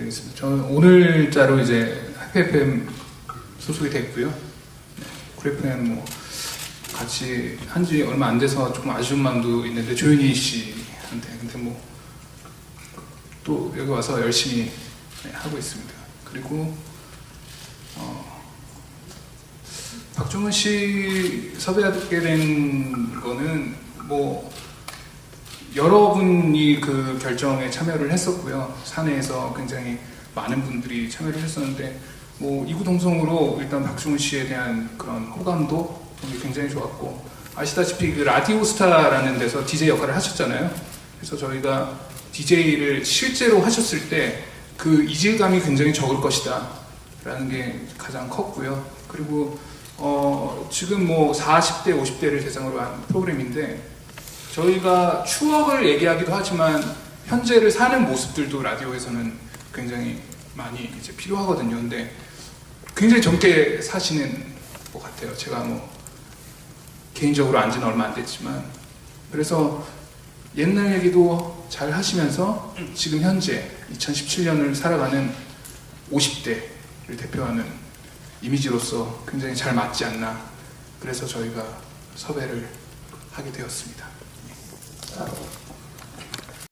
드리겠습니다. 저는 오늘자로 이제 FFM 소속이 됐고요. 네, 그래프엠 뭐 같이 한 지 얼마 안 돼서 조금 아쉬운 마음도 있는데 조윤희 씨한테 근데 뭐 또 여기 와서 열심히 네, 하고 있습니다. 그리고 어, 박종훈 씨 섭외하게 된 거는 뭐 여러분이 그 결정에 참여를 했었고요. 사내에서 굉장히 많은 분들이 참여를 했었는데 뭐 이구동성으로 일단 박종훈 씨에 대한 그런 호감도 굉장히 좋았고 아시다시피 그 라디오스타라는 데서 DJ 역할을 하셨잖아요. 그래서 저희가 DJ를 실제로 하셨을 때 그 이질감이 굉장히 적을 것이다 라는 게 가장 컸고요. 그리고 어 지금 뭐 40대, 50대를 대상으로 한 프로그램인데 저희가 추억을 얘기하기도 하지만 현재를 사는 모습들도 라디오에서는 굉장히 많이 이제 필요하거든요. 근데 굉장히 젊게 사시는 것 같아요. 제가 뭐 개인적으로 안지는 얼마 안 됐지만 그래서 옛날 얘기도 잘 하시면서 지금 현재 2017년을 살아가는 50대를 대표하는 이미지로서 굉장히 잘 맞지 않나 그래서 저희가 섭외를 하게 되었습니다.